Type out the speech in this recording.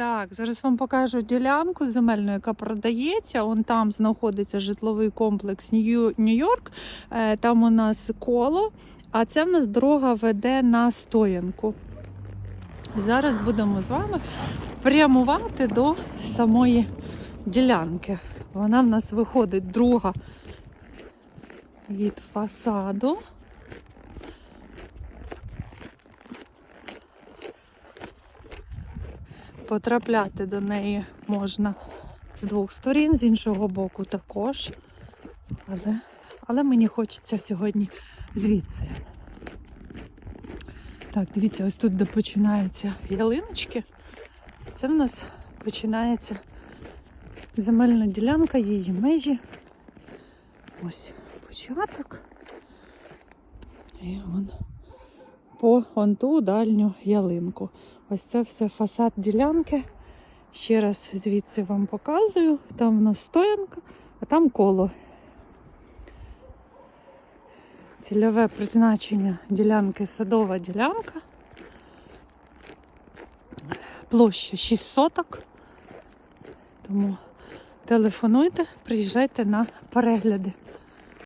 Так, зараз вам покажу ділянку земельну, яка продається. Вон там знаходиться житловий комплекс Нью- Нью-Йорк. Е, Там у нас коло, а це в нас дорога веде на стоянку. Зараз будемо з вами прямувати до самої ділянки. Вона в нас виходить друга від фасаду. Потрапляти до неї можна з двох сторін, з іншого боку також. Але, але мені хочеться сьогодні звідси. Так, дивіться, ось тут, де починаються ялиночки. Це в нас починається земельна ділянка, її межі. Ось початок. І вон по вон ту дальню ялинку. Ось це все фасад ділянки. Ще раз звідси вам показую. Там в нас стоянка, а там коло. Цільове призначення ділянки садова ділянка. Площа 6 соток. Тому телефонуйте, приїжджайте на перегляди.